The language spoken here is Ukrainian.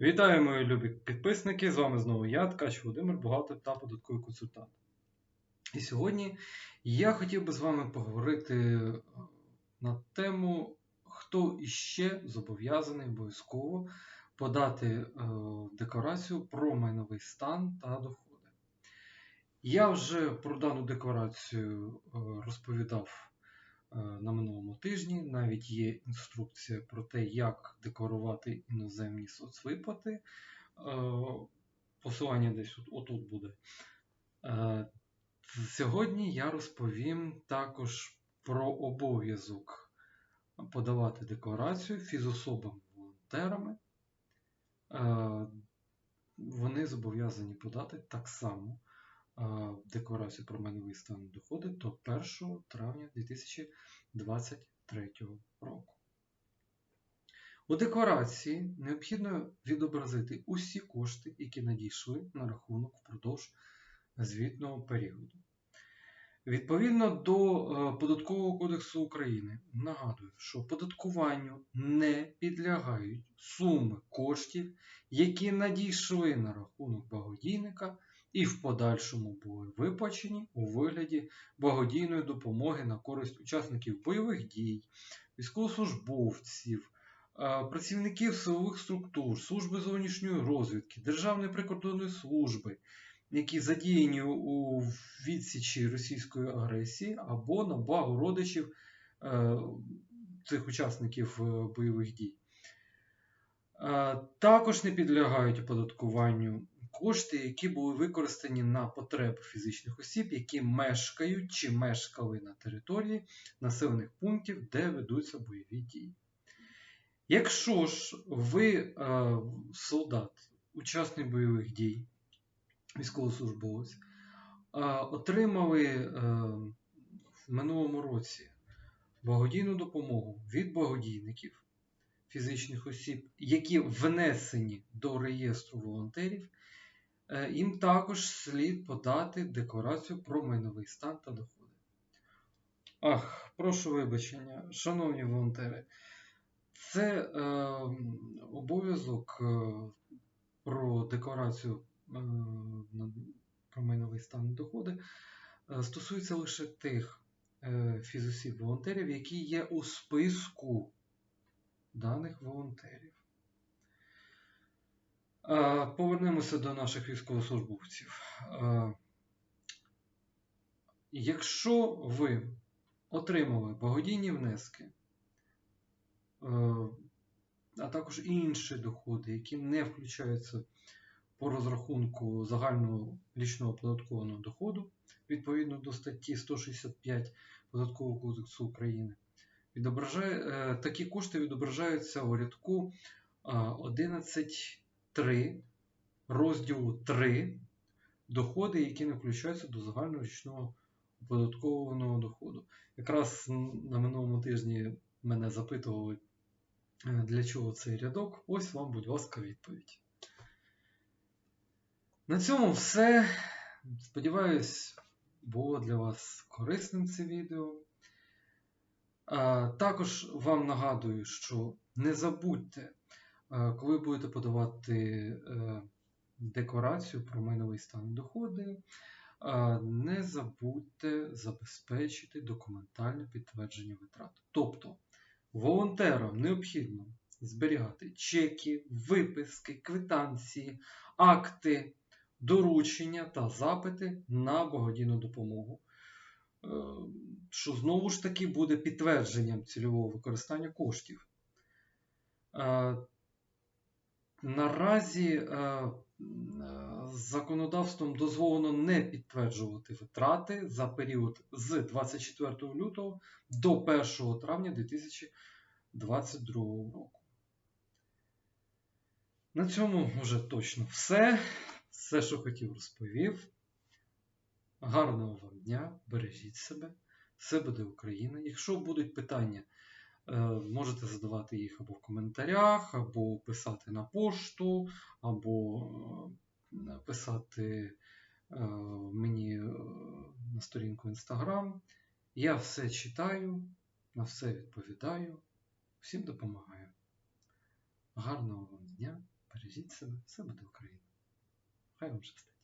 Вітаю, мої любі підписники! З вами знову я, Ткач Володимир, бухгалтер та податковий консультант. І сьогодні я хотів би з вами поговорити е, на тему, хто іще зобов'язаний обов'язково подати е, декларацію про майновий стан та доходи. Я вже про дану декларацію е, розповідав на минулому тижні. Навіть є інструкція про те, як декларувати іноземні соцвиплати. Е, Посилання десь от- отут буде. Е, Сьогодні я розповім також про обов'язок подавати декларацію фізособам-волонтерами. Е, Вони зобов'язані подати так само е, декларацію про майновий стан доходи до 1 травня 2023 року. У декларації необхідно відобразити усі кошти, які надійшли на рахунок впродовж звітного періоду. Відповідно до е, Податкового кодексу України, нагадую, що податкуванню не підлягають суми коштів, які надійшли на рахунок благодійника і в подальшому були виплачені у вигляді благодійної допомоги на користь учасників бойових дій, військовослужбовців, е, працівників силових структур, служби зовнішньої розвідки, Державної прикордонної служби, які задіяні у відсічі російської агресії або на благо родичів е, цих учасників е, бойових дій. Також не підлягають оподаткуванню кошти, які були використані на потреби фізичних осіб, які мешкають чи мешкали на території населених пунктів, де ведуться бойові дії. Якщо ж ви е, солдат, учасник бойових дій, військовослужбовець, е, отримали е, в минулому році благодійну допомогу від благодійників фізичних осіб, які внесені до реєстру волонтерів, їм також слід подати декларацію про майновий стан та доходи. Ах, прошу вибачення, шановні волонтери, це е, обов'язок е, про декларацію е, про майновий стан і доходи е, стосується лише тих е, фізосіб волонтерів, які є у списку даних волонтерів. Повернемося до наших військовослужбовців. Якщо ви отримали благодійні внески, а також інші доходи, які не включаються по розрахунку загального річного податкового доходу відповідно до статті 165 Податкового кодексу України, відображає, е, такі кошти відображаються у рядку 11. 3 розділу 3 доходи, які не включаються до загального річного оподаткованого доходу. Якраз на минулому тижні мене запитували, е, для чого цей рядок. Ось вам, будь ласка, відповідь. На цьому все. Сподіваюсь, було для вас корисним це відео. Також вам нагадую, що не забудьте коли будете подавати е, декларацію про майновий стан доходи, не забудьте забезпечити документальне підтвердження витрат. Тобто волонтерам необхідно зберігати чеки, виписки, квитанції, акти, доручення та запити на благодійну допомогу, е, що знову ж таки буде підтвердженням цільового використання коштів. Наразі е, е, законодавством дозволено не підтверджувати витрати за період з 24 лютого до 1 травня 2022 року. На цьому вже точно все. Все, що хотів, розповів. Гарного вам дня, бережіть себе, все буде Україна. Якщо будуть питання, можете задавати їх або в коментарях, або писати на пошту, або е, писати е, мені е, на сторінку Instagram. Я все читаю, на все відповідаю, всім допомагаю. Гарного вам дня, бережіть себе, все буде Україна. Хай вам щастить.